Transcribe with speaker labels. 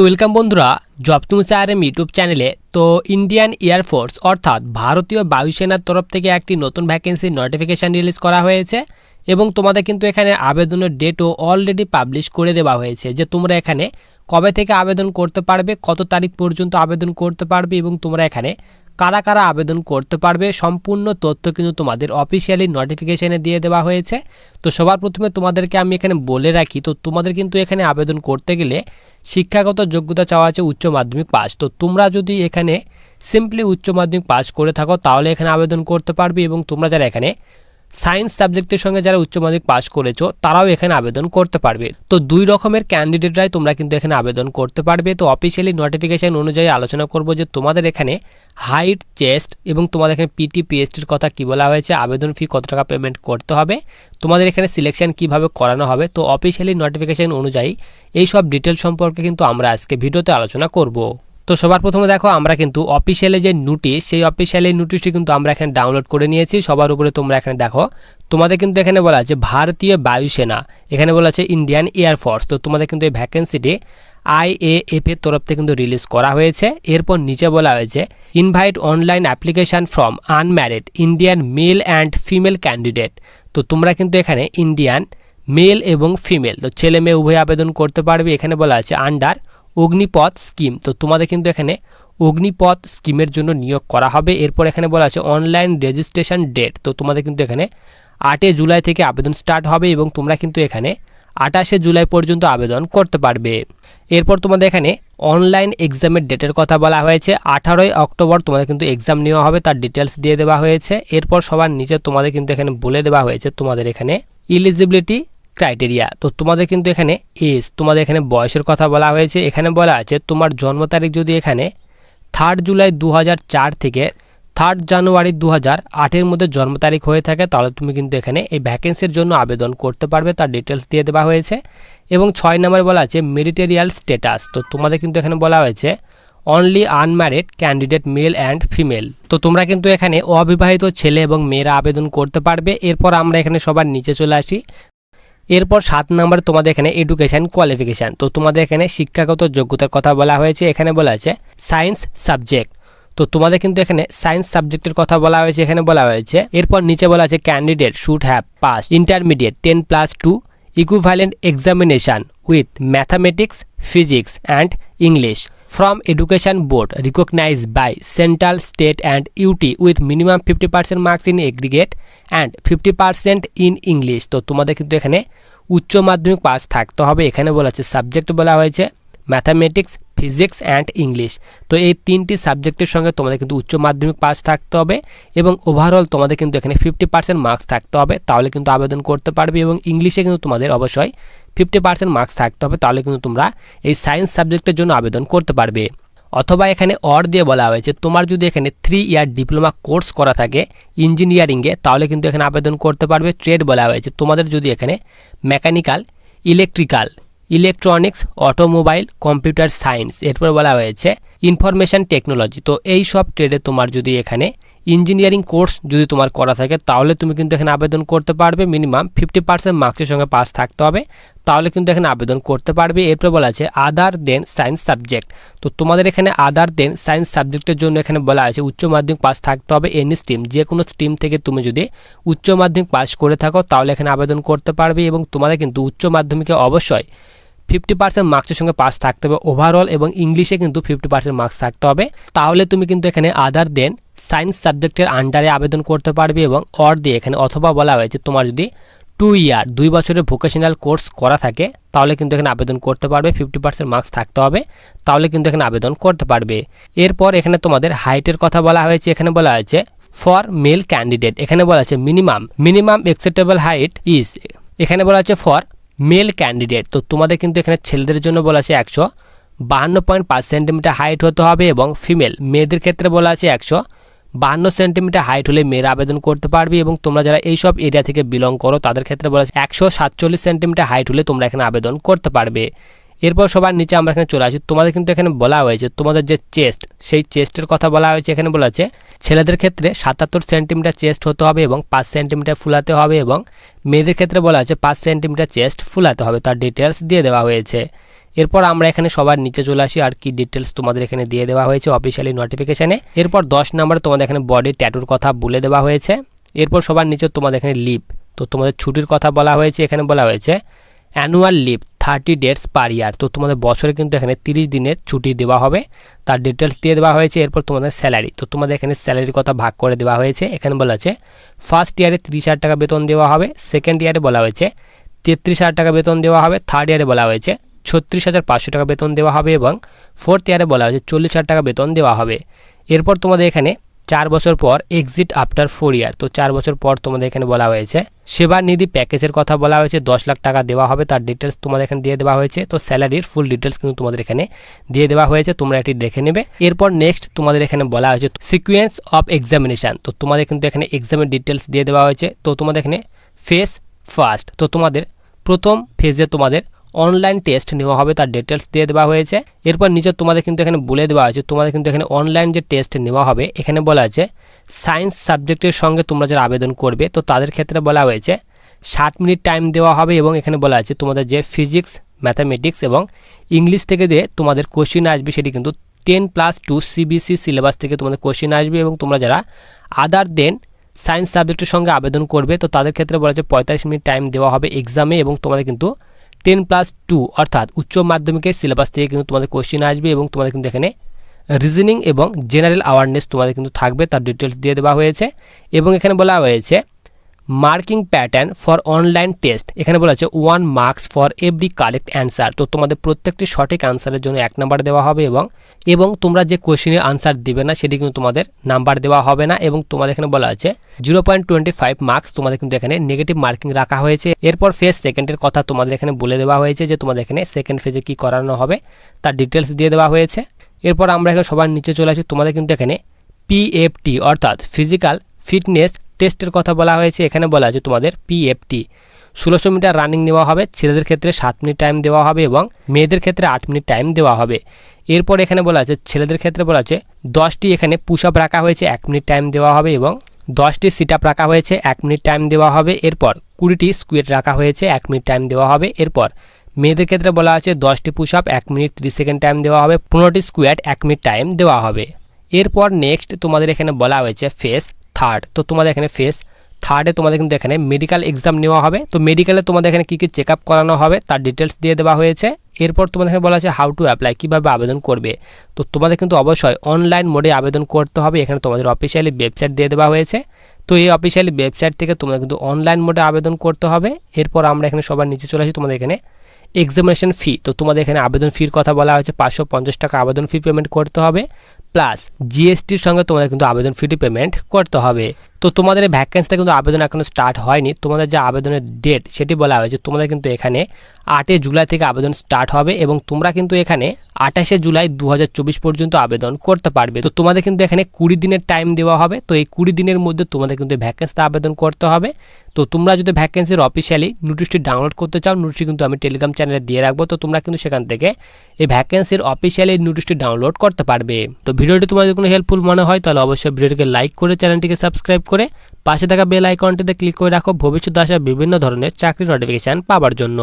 Speaker 1: তো ওয়েলকাম বন্ধুরা জব তুমি চারএম ইউটিউব চ্যানেলে তো ইন্ডিয়ান এয়ারফোর্স অর্থাৎ ভারতীয় বায়ুসেনার তরফ থেকে একটি নতুন ভ্যাকেন্সির নোটিফিকেশান রিলিজ করা হয়েছে এবং তোমাদের কিন্তু এখানে আবেদনের ডেটও অলরেডি পাবলিশ করে দেওয়া হয়েছে যে তোমরা এখানে কবে থেকে আবেদন করতে পারবে, কত তারিখ পর্যন্ত আবেদন করতে পারবে এবং তোমরা এখানে কারা কারা আবেদন করতে পারবে সম্পূর্ণ তথ্য কিন্তু তোমাদের অফিসিয়ালি নোটিফিকেশানে দিয়ে দেওয়া হয়েছে। তো সবার প্রথমে তোমাদেরকে আমি এখানে বলে রাখি, তো তোমাদের কিন্তু এখানে আবেদন করতে গেলে শিক্ষাগত যোগ্যতা চাওয়া আছে উচ্চ মাধ্যমিক পাস। তো তোমরা যদি এখানে সিম্পলি উচ্চ মাধ্যমিক পাস করে থাকো, তাহলে এখানে আবেদন করতে পারবে এবং তোমরা যারা এখানে সায়েন্স সাবজেক্টের সঙ্গে যারা উচ্চ মাধ্যমিক পাস করেছ, তারাও এখানে আবেদন করতে পারবে। তো দুই রকমের ক্যান্ডিডেটরাই তোমরা কিন্তু এখানে আবেদন করতে পারবে। তো অফিসিয়ালি নোটিফিকেশন অনুযায়ী আলোচনা করব যে তোমাদের এখানে হাইট চেস্ট এবং তোমাদের এখানে পিটি পিএসটির কথা কি বলা হয়েছে, আবেদন ফি কত টাকা পেমেন্ট করতে হবে, তোমাদের এখানে সিলেকশন কীভাবে করানো হবে। তো অফিসিয়ালি নোটিফিকেশান অনুযায়ী এই সব ডিটেল সম্পর্কে কিন্তু আমরা আজকে ভিডিওতে আলোচনা করব। তো সবার প্রথমে দেখো, আমরা কিন্তু অফিসিয়ালি যে নোটিশ সেই অফিসিয়ালি নোটিশটি কিন্তু আমরা এখানে ডাউনলোড করে নিয়েছি। সবার উপরে তোমরা এখানে দেখো, তোমাদের কিন্তু এখানে বলা আছে ভারতীয় বায়ুসেনা। এখানে বলা আছে ইন্ডিয়ান এয়ারফোর্স তো তোমাদের কিন্তু এই ভ্যাকেন্সিটি আইএএফ এর তরফ থেকে কিন্তু রিলিজ করা হয়েছে। এরপর নিচে বলা হয়েছে invite online application from unmarried Indian male and female candidate তো তোমরা কিন্তু এখানে ইন্ডিয়ান মেল এবং ফিমেল তো ছেলে মেয়ে উভয় আবেদন করতে পারবে। এখানে বলা আছে আন্ডার অগ্নিপথ স্কিম। তো তোমাদের কিন্তু এখানে অগ্নিপথ স্কিমের জন্য নিয়োগ করা হবে। এরপর এখানে বলা আছে অনলাইন রেজিস্ট্রেশন ডেট। তো তোমাদের কিন্তু এখানে আটে জুলাই থেকে আবেদন স্টার্ট হবে এবং তোমরা কিন্তু এখানে আঠাশে জুলাই পর্যন্ত আবেদন করতে পারবে। এরপর তোমাদের এখানে অনলাইন এক্সামের ডেটের কথা বলা হয়েছে। আঠারোই অক্টোবর তোমাদের কিন্তু এক্সাম নেওয়া হবে, তার ডিটেলস দিয়ে দেওয়া হয়েছে। এরপর সবার নিচে তোমাদের কিন্তু এখানে বলে দেওয়া হয়েছে তোমাদের এখানে ইলিজিবিলিটি ক্রাইটেরিয়া তো তোমাদের কিন্তু এখানে এজ তোমাদের এখানে বয়সের কথা বলা হয়েছে। এখানে বলা আছে, তোমার জন্ম তারিখ যদি এখানে থার্ড জুলাই দু হাজার চার থেকে থার্ড জানুয়ারি দু হাজার আটের মধ্যে জন্ম তারিখ হয়ে থাকে, তাহলে তুমি কিন্তু এখানে এই ভ্যাকেন্সির জন্য আবেদন করতে পারবে, তার ডিটেলস দিয়ে দেওয়া হয়েছে। এবং ছয় নম্বর বলা আছে মেরিটেরিয়াল স্ট্যাটাস তো তোমাদের কিন্তু এখানে বলা হয়েছে only unmarried candidate male and female তো তোমরা কিন্তু এখানে অবিবাহিত ছেলে এবং মেয়েরা আবেদন করতে পারবে। এরপর আমরা এখানে সবার নিচে চলে আসি। এরপর সাত নম্বর তোমাদের এখানে এডুকেশান কোয়ালিফিকেশান তো তোমাদের এখানে শিক্ষাগত যোগ্যতার কথা বলা হয়েছে, এখানে বলা আছে সায়েন্স সাবজেক্ট তো তোমাদের কিন্তু এখানে সায়েন্স সাবজেক্টের কথা বলা হয়েছে, এখানে বলা হয়েছে। এরপর নিচে বলা আছে candidate should have pass intermediate ten plus two equivalent examination with mathematics physics and English board recognised by central state and UT with minimum fifty percent marks in aggregate and fifty percent in English তো তোমাদের কিন্তু এখানে উচ্চ মাধ্যমিক pass থাকতে হবে। এখানে বলা আছে সাবজেক্ট বলা হয়েছে ম্যাথামেটিক্স ফিজিক্স অ্যান্ড ইংলিশ তো এই তিনটি সাবজেক্টের সঙ্গে তোমাদের কিন্তু উচ্চ মাধ্যমিক পাস থাকতে হবে এবং ওভারঅল তোমাদের কিন্তু এখানে ফিফটি পার্সেন্ট মার্কস থাকতে হবে। তাহলে কিন্তু আবেদন করতে পারবে এবং ইংলিশে কিন্তু তোমাদের অবশ্যই ফিফটি পার্সেন্ট মার্কস থাকতে হবে। তাহলে কিন্তু তোমরা এই সায়েন্স সাবজেক্টের জন্য আবেদন করতে পারবে। অথবা এখানে অর দিয়ে বলা হয়েছে, তোমার যদি এখানে থ্রি ইয়ার ডিপ্লোমা কোর্স করা থাকে ইঞ্জিনিয়ারিংয়ে তাহলে কিন্তু এখানে আবেদন করতে পারবে। ট্রেড বলা হয়েছে, তোমাদের যদি এখানে mechanical electrical electronics automobile computer science এরপর বলা হয়েছে ইনফরমেশান টেকনোলজি তো এই সব ট্রেডে তোমার যদি এখানে ইঞ্জিনিয়ারিং কোর্স যদি তোমার করা থাকে, তাহলে তুমি কিন্তু এখানে আবেদন করতে পারবে মিনিমাম ফিফটি পার্সেন্ট মার্কসের সঙ্গে পাস থাকতে হবে। তাহলে কিন্তু এখানে আবেদন করতে পারবে। এরপর বলা আছে আদার দেন সায়েন্স সাবজেক্ট তো তোমাদের এখানে আদার দেন সায়েন্স সাবজেক্টের জন্য এখানে বলা আছে উচ্চ মাধ্যমিক পাস থাকতে হবে এনি স্ট্রিম যে কোনো স্ট্রিম থেকে তুমি যদি উচ্চ মাধ্যমিক পাস করে থাকো, তাহলে এখানে আবেদন করতে পারবে এবং তোমাদের কিন্তু উচ্চ মাধ্যমিকে অবশ্যই ফিফটি পার্সেন্ট মার্কসের সঙ্গে পাস থাকতে হবে ওভারঅল এবং ইংলিশে কিন্তু ফিফটি পার্সেন্ট মার্কস থাকতে হবে। তাহলে তুমি কিন্তু এখানে আদার দেন সায়েন্স সাবজেক্টের আন্ডারে আবেদন করতে পারবে এবং অর দিয়ে এখানে অথবা বলা হয়েছে তোমার যদি টু ইয়ার দুই বছরের ভোকেশনাল কোর্স করা থাকে, তাহলে কিন্তু এখানে আবেদন করতে পারবে ফিফটি পার্সেন্ট মার্কস থাকতে হবে, তাহলে কিন্তু এখানে আবেদন করতে পারবে। এরপর এখানে তোমাদের হাইটের কথা বলা হয়েছে, এখানে বলা হয়েছে ফর মেল ক্যান্ডিডেট এখানে বলা আছে minimum minimum acceptable height is এখানে বলা আছে ফর মেল ক্যান্ডিডেট তো তোমাদের কিন্তু এখানে ছেলেদের জন্য বলা আছে একশো বাহান্ন পয়েন্ট পাঁচ সেন্টিমিটার হাইট হতে হবে এবং ফিমেল মেয়েদের ক্ষেত্রে বলা আছে একশো বাহান্ন সেন্টিমিটার হাইট হলে মেয়েরা আবেদন করতে পারবে এবং তোমরা যারা এইসব এরিয়া থেকে বিলং করো, তাদের ক্ষেত্রে বলা আছে একশো সাতচল্লিশ সেন্টিমিটার হাইট হলে তোমরা এখানে আবেদন করতে পারবে। এরপর সবার নিচে আমরা এখানে চলে আসি। তোমাদের কিন্তু এখানে বলা হয়েছে, তোমাদের যে চেস্ট, সেই চেস্টের কথা বলা হয়েছে, এখানে বলা আছে, ছেলেদের ক্ষেত্রে সাতাত্তর সেন্টিমিটার চেস্ট হতে হবে এবং পাঁচ সেন্টিমিটার ফুলাতে হবে এবং মেয়েদের ক্ষেত্রে বলা আছে পাঁচ সেন্টিমিটার চেস্ট ফুলাতে হবে। তার ডিটেলস দিয়ে দেওয়া হয়েছে। এরপর আমরা এখানে সবার নিচে চলে আসি, আর কি ডিটেলস তোমাদের এখানে দিয়ে দেওয়া হয়েছে অফিসিয়ালি নোটিফিকেশানে এরপর দশ নম্বরে তোমাদের এখানে বডি ট্যাটুর কথা বলে দেওয়া হয়েছে। এরপর সবার নিচে তোমাদের এখানে লিভ তো তোমাদের ছুটির কথা বলা হয়েছে, এখানে বলা হয়েছে annual leave thirty dates per year তো তোমাদের বছরে কিন্তু এখানে তিরিশ দিনের ছুটি দেওয়া হবে। তার ডিটেলস দিয়ে দেওয়া হয়েছে, এরপর তোমাদের স্যালারি তো তোমাদের এখানে স্যালারির কথা ভাগ করে দেওয়া হয়েছে। এখানে বলা আছে ফার্স্ট ইয়ারে তিরিশ হাজার টাকা বেতন দেওয়া হবে। সেকেন্ড ইয়ারে বলা হয়েছে, তেত্রিশ হাজার টাকা বেতন দেওয়া হবে। থার্ড ইয়ারে বলা হয়েছে, ছত্রিশ হাজার পাঁচশো টাকা বেতন দেওয়া হবে এবং ফোর্থ ইয়ারে বলা হয়েছে, চল্লিশ হাজার টাকা বেতন দেওয়া হবে। এরপর তোমাদের এখানে চার বছর পর এক্সিট আফটার ফোর ইয়ার তো চার বছর পর তোমাদের এখানে বলা হয়েছে। সেবা নিধি প্যাকেজের কথা বলা হয়েছে। দশ লাখ টাকা দেওয়া হবে, তার ডিটেলস তোমাদের এখানে দিয়ে দেওয়া হয়েছে। তো স্যালারির ফুল ডিটেলস কিন্তু তোমাদের এখানে দিয়ে দেওয়া হয়েছে। তোমরা এটি দেখে নেবে। এরপর নেক্সট তোমাদের এখানে বলা হয়েছে সিকুয়েন্স অফ এক্সামিনেশান তো তোমাদের কিন্তু এখানে এক্সামের ডিটেলস দিয়ে দেওয়া হয়েছে। তো তোমাদের এখানে ফেস ফার্স্ট তো তোমাদের প্রথম ফেজে তোমাদের অনলাইন টেস্ট নেওয়া হবে, তার ডিটেলস দিয়ে দেওয়া হয়েছে। এরপর নিচে তোমাদের কিন্তু এখানে বলে দেওয়া হয়েছে তোমাদের কিন্তু এখানে অনলাইন যে টেস্ট নেওয়া হবে, এখানে বলা আছে সায়েন্স সাবজেক্টের সঙ্গে তোমরা যারা আবেদন করবে, তো তাদের ক্ষেত্রে বলা হয়েছে, ষাট মিনিট টাইম দেওয়া হবে এবং এখানে বলা আছে, তোমাদের যে ফিজিক্স ম্যাথামেটিক্স এবং ইংলিশ থেকে যে তোমাদের কোশ্চিন আসবে, সেটি কিন্তু ten plus two CBSE syllabus থেকে তোমাদের কোশ্চিন আসবে এবং তোমরা যারা আদার দেন সায়েন্স সাবজেক্টের সঙ্গে আবেদন করবে, তো তাদের ক্ষেত্রে বলা আছে পঁয়তাল্লিশ মিনিট টাইম দেওয়া হবে এক্সামে এবং তোমাদের কিন্তু টেন প্লাস টু অর্থাৎ উচ্চ মাধ্যমিকের সিলেবাস থেকে কিন্তু তোমাদের কোশ্চিন আসবে এবং তোমাদের কিন্তু এখানে রিজনিং এবং জেনারেল অ্যাওয়ারনেস তোমাদের কিন্তু থাকবে, তার ডিটেলস দিয়ে দেওয়া হয়েছে। এবং এখানে বলা হয়েছে marking pattern for online test. এখানে বলা আছে one marks for every correct answer তো তোমাদের প্রত্যেকটি সঠিক আনসারের জন্য এক নাম্বার দেওয়া হবে এবং এবং তোমরা যে কোশ্চেনের আনসার দিবে না, সেটি কিন্তু তোমাদের নাম্বার দেওয়া হবে না এবং তোমাদের এখানে বলা আছে zero point twenty five marks তোমাদের কিন্তু এখানে নেগেটিভ মার্কিং রাখা হয়েছে। এরপর ফেজ সেকেন্ডের কথা তোমাদের এখানে বলে দেওয়া হয়েছে যে তোমাদের এখানে সেকেন্ড ফেজে কী করানো হবে, তার ডিটেলস দিয়ে দেওয়া হয়েছে। এরপর আমরা এখানে সবার নিচে চলে আসি, তোমাদের কিন্তু এখানে পিএফটি অর্থাৎ ফিজিক্যাল ফিটনেস টেস্টের কথা বলা হয়েছে, এখানে বলা আছে তোমাদের পিএফটি ষোলোশো মিটার রানিং নেওয়া হবে, ছেলেদের ক্ষেত্রে সাত মিনিট টাইম দেওয়া হবে এবং মেয়েদের ক্ষেত্রে আট মিনিট টাইম দেওয়া হবে। এরপর এখানে বলা আছে, ছেলেদের ক্ষেত্রে বলা আছে, দশটি এখানে পুশ আপ রাখা হয়েছে, এক মিনিট টাইম দেওয়া হবে এবং দশটি সিট আপ রাখা হয়েছে, এক মিনিট টাইম দেওয়া হবে। এরপর কুড়িটি স্কুয়েট রাখা হয়েছে, এক মিনিট টাইম দেওয়া হবে। এরপর মেয়েদের ক্ষেত্রে বলা আছে, দশটি পুশ আপ এক মিনিট ত্রিশ সেকেন্ড টাইম দেওয়া হবে। পনেরোটি স্কোয়াট এক মিনিট টাইম দেওয়া হবে। এরপর নেক্সট তোমাদের এখানে বলা হয়েছে ফেস থার্ড তো তোমাদের এখানে ফেস থার্ডে তোমাদের কিন্তু এখানে মেডিকেল এক্সাম নেওয়া হবে। তো মেডিকেলে তোমাদের এখানে কী কী চেক আপ করানো হবে তার ডিটেলস দিয়ে দেওয়া হয়েছে। এরপর তোমাদের এখানে বলা আছে হাউ টু অ্যাপ্লাই কীভাবে আবেদন করবে। তো তোমাদের কিন্তু অবশ্যই অনলাইন মোডে আবেদন করতে হবে। এখানে তোমাদের অফিসিয়ালি ওয়েবসাইট দিয়ে দেওয়া হয়েছে। তো এই অফিসিয়ালি ওয়েবসাইট থেকে তোমাদের কিন্তু অনলাইন মোডে আবেদন করতে হবে। এরপর আমরা এখানে সবার নিচে চলে আসি তোমাদের এখানে এক্সামিনেশন ফি তো তোমাদের এখানে আবেদন ফির কথা বলা হয়েছে, পাঁচশো পঞ্চাশ টাকা আবেদন ফি পেমেন্ট করতে হবে প্লাস জিএসটির সঙ্গে তোমাদের কিন্তু আবেদন ফিটি পেমেন্ট করতে হবে। তো তোমাদের এই ভ্যাকেন্সিটা কিন্তু আবেদন এখনও স্টার্ট হয়নি। তোমাদের যে আবেদনের ডেট সেটি বলা হয়েছে, তোমাদের কিন্তু এখানে আটই জুলাই থেকে আবেদন স্টার্ট হবে এবং তোমরা কিন্তু এখানে আঠাশে জুলাই দু হাজার চব্বিশ পর্যন্ত আবেদন করতে পারবে। তো তোমাদের কিন্তু এখানে কুড়ি দিনের টাইম দেওয়া হবে। তো এই কুড়ি দিনের মধ্যে তোমাদের কিন্তু ভ্যাকেন্সিতে আবেদন করতে হবে। তো তোমরা যদি ভ্যাকেন্সির অফিসিয়ালি নোটিশটি ডাউনলোড করতে চাও নোটিশটি কিন্তু আমি টেলিগ্রাম চ্যানেলে দিয়ে রাখব। তো তোমরা কিন্তু সেখান থেকে এই ভ্যাকেন্সির অফিসিয়ালি নোটিশটি ডাউনলোড করতে পারবে। তো ভিডিওটি তোমার যদি কোনো হেল্পফুল মনে হয়, তাহলে অবশ্যই ভিডিওটিকে লাইক করে চ্যানেলটিকে সাবস্ক্রাইব করে পাশে থাকা বেল আইকনটিতে ক্লিক করে রাখো। ভবিষ্যতে আসা বিভিন্ন ধরনের চাকরি নোটিফিকেশান পাওয়ার জন্য।